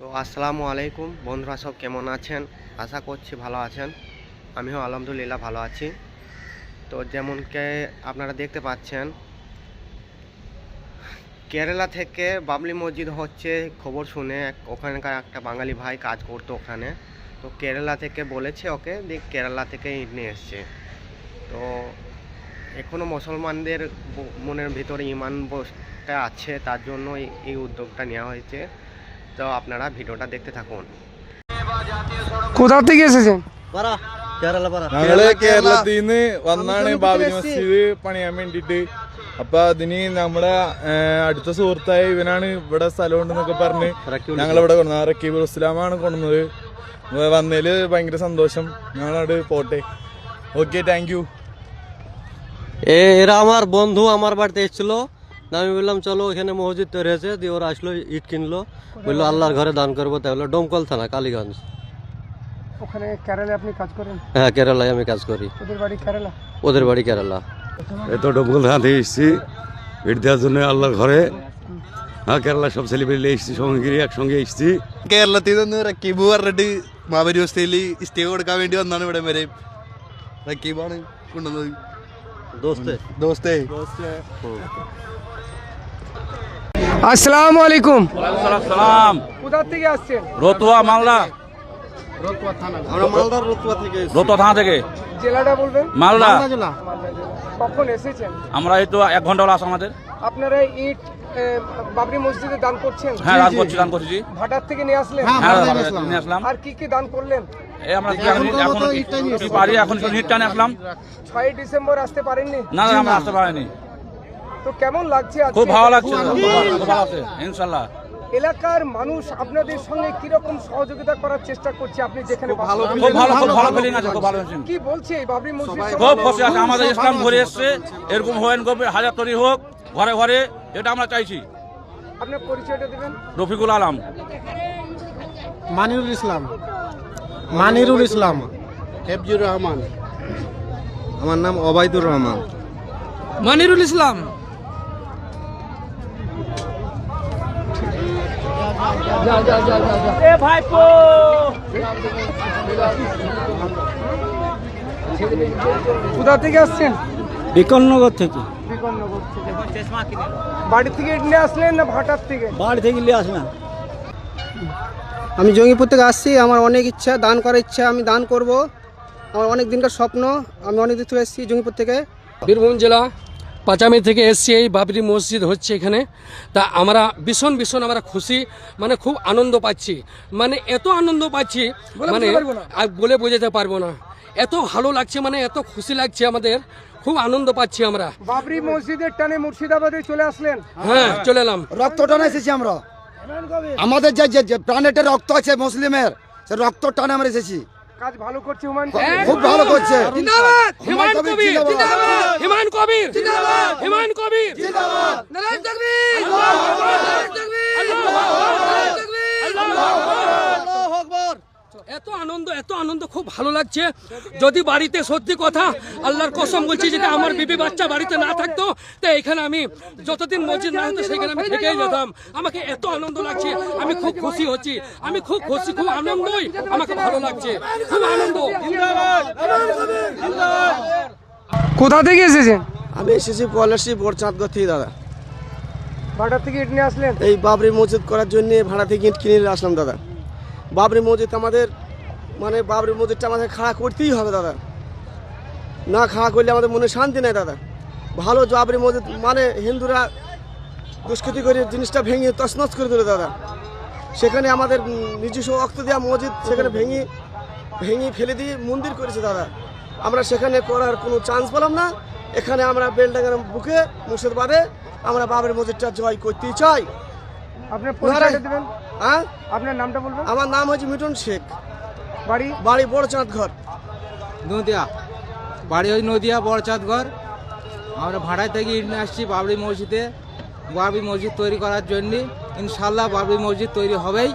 তো আসসালামু আলাইকুম। বন্ধুরা সব কেমন আছেন? আশা করছি ভালো আছেন। আমিও আলহামদুলিল্লাহ ভালো আছি। তো যেমনকে আপনারা দেখতে পাচ্ছেন, কেরালা থেকে বাবলি মসজিদ হচ্ছে খবর শুনে ওখানকার একটা বাঙালি ভাই কাজ করতো ওখানে। তো কেরালা থেকে বলেছে ওকে দিয়ে কেরালা থেকে নিয়ে এসছে। তো এখনও মুসলমানদের মনের ভিতরে ইমান বসটা আছে, তার জন্য এই উদ্যোগটা নেওয়া হয়েছে। তো আপনারা ভিডিওটা দেখতে থাকুন কোথা থেকে এসেছেন ഞങ്ങള് കേരളത്തിൽ നിന്ന് വന്നാണ് ബാബരി മസ്ജിദ് പണിയാൻ വേണ്ടിട്ട് അപ്പൊ അതിന് നമ്മുടെ ഏഹ്, അടുത്ത സുഹൃത്തായ ഇവനാണ് ഇവിടെ സ്ഥലം ഉണ്ടെന്നൊക്കെ പറഞ്ഞ് ഞങ്ങൾ ഇവിടെ കൊണ്ടുവന്നത് ആ റക്കീബ് ഇസ്ലാമാണ് കൊണ്ടുവന്നത് വ- വന്നതില് ഭയങ്കര സന്തോഷം ഞങ്ങളവിടെ പോട്ടെ ഓക്കെ താങ്ക് യു এ এরা আমার বন্ধু আমার বাড়িতে এসেছিল আমি বললাম চলো এখানে মসজিদ তৈরি হয়েছে দিয়ে ওরা আসলো ইট কিনলো বললো আল্লাহর ঘরে দান করবো তাহলে ডোমকল থানা কালীগঞ্জ ওখানে কেরালে আপনি কাজ করেন হ্যাঁ কেরালায় আমি কাজ করি ওদের বাড়ি কেরালা ওদের বাড়ি কেরালা এত ডবল থানা থেকে এসেছি ভেট দেওয়ার জন্য আল্লাহর ঘরে হ্যাঁ কেরালা সব সেলিব্রিটি এসেছি সঙ্গে একসঙ্গে এসেছি കേരളത്തിൽ നിന്ന് റക്കീബ് പറഞ്ഞിട്ട് മാവരി അവസ്ഥയിൽ സ്റ്റേ കൊടുക്കാൻ വേണ്ടി വന്നാണ് ഇവിടെ വരെ റക്കീബാണ് കൊണ്ടുവന്നത് আসসালাম আলাইকুম। সালাম। কোথা থেকে আসছেন? রতুয়া মালদা। আমরা জেলাটা বলবেন? মালদা। কখন এসেছেন? আমরা এই তো এক ঘণ্টা হলো আসা আমাদের। আপনারা ইট বাবরি মসজিদে দান করছেন? হ্যাঁ করছি থেকে নিয়ে আসলেন? হ্যাঁ, হ্যাঁ আর কি কি দান করলেন? আমরা এখন কি? পারি আসলাম। ছয় ডিসেম্বর আসতে পারেননি? না না আমরা আসতে পারিনি। তো কেমন লাগছে খুব ভালো লাগছে খুব ভালো খুব ইনশাল্লাহ। এলাকার মানুষ আপনাদের সঙ্গে কীরকম সহযোগিতা করার চেষ্টা করছে আপনি যেখানে ভালো খুব ভালো খুব ভালো ফিলিং আছে খুব ভালো কি বলছে এই বাবরি মসজিদ খুব খুশি আছে আমাদের ইসলাম ঘুরে এসছে এরকম হোয়েন গভীর হাজার তৈরি হোক ঘরে ঘরে এটা আমরা চাইছি। আপনার পরিচয়টা দেবেন? রফিকুল আলম। মানিরুল ইসলাম। মানিরুল ইসলাম। হেফজুর রহমান। আমার নাম অবায়দুর রহমান। মানিরুল ইসলাম। কোথা থেকে আসছেন? বিকলনগর থেকে। থেকে। বাড়ি থেকে নিয়ে আসলেন না ভাটার থেকে? বাড়ি থেকে নিয়ে আমি জঙ্গিপুর থেকে আসছি আমার অনেক ইচ্ছা দান করার ইচ্ছা আমি দান করব। আমার অনেক দিনকার স্বপ্ন আমি অনেক দিন থেকে এসেছি জঙ্গিপুর থেকে। বীরভূম জেলা পাচামি থেকে এসছি এই বাবরি মসজিদ হচ্ছে এখানে। তা আমরা ভীষণ ভীষণ আমরা খুশি মানে খুব আনন্দ পাচ্ছি। মানে এত আনন্দ পাচ্ছি মানে আর বলে বোঝাতে পারব না। এত ভালো লাগছে মানে এত খুশি লাগছে আমাদের খুব আনন্দ পাচ্ছি আমরা। বাবরি মসজিদের টানে মুর্শিদাবাদে চলে আসলেন? হ্যাঁ চলে এলাম। রক্ত টানে এসেছি আমরা। আমাদের যে যে- রক্ত আছে মুসলিমের সে রক্ত টানে আমরা এসেছি। কাজ ভালো করছে হুমায়ুন খুব ভালো করছে। জিন্দাবাদ! হুমায়ুন কবির জিন্দাবাদ। হিমান কবির হিমান কবির এত আনন্দ এত আনন্দ খুব ভালো লাগছে। যদি বাড়িতে সত্যি কথা আল্লাহর কসম বলছি যেটা আমার বিবি বাচ্চা বাড়িতে না থাকতো তো এখানে আমি যতদিন মসজিদ না হতো সেখানে আমি থেকেই যেতাম। আমাকে এত আনন্দ লাগছে আমি খুব খুশি হচ্ছি আমি খুব খুশি খুব আনন্দই আমাকে ভালো লাগছে খুব আনন্দ। কোথা থেকে এসেছেন? আমি এসেছি পলাশি বোরচাঁদগড় থেকে দাদা। ভাটার থেকে ইট নিয়ে আসলেন? এই বাবরি মসজিদ করার জন্য ভাড়া থেকে ইট কিনে নিয়ে আসলাম দাদা। বাবরি মসজিদ আমাদের মানে বাবরি মসজিদটা আমাদের খাড়া করতেই হবে দাদা। না খাড়া করলে আমাদের মনে শান্তি নেই দাদা। ভালো বাবরি মসজিদ মানে হিন্দুরা দুষ্কৃতি করে জিনিসটা ভেঙে তছনছ করে দিল দাদা। সেখানে আমাদের নিজস্ব রক্ত দেওয়া মসজিদ সেখানে ভেঙে ভেঙে ফেলে দিয়ে মন্দির করেছে দাদা। আমরা সেখানে করার কোনো চান্স পেলাম না। এখানে আমরা বেলডাঙ্গার বুকে মুর্শিদাবাদে আমরা বাবরি মসজিদটা জয় করতেই চাই। আপনার হ্যাঁ? আপনার নামটা বলবেন? আমার নাম হচ্ছে মিটন শেখ। বাড়ি? বাড়ি বড় চাঁদঘর নদিয়া। বাড়ি ওই নদিয়া চাঁদঘর আমরা ভাড়ায় থেকে ইট আসছি বাবরি মসজিদে। বাবরি মসজিদ তৈরি করার জন্যে। ইনশাল্লাহ বাবরি মসজিদ তৈরি হবেই।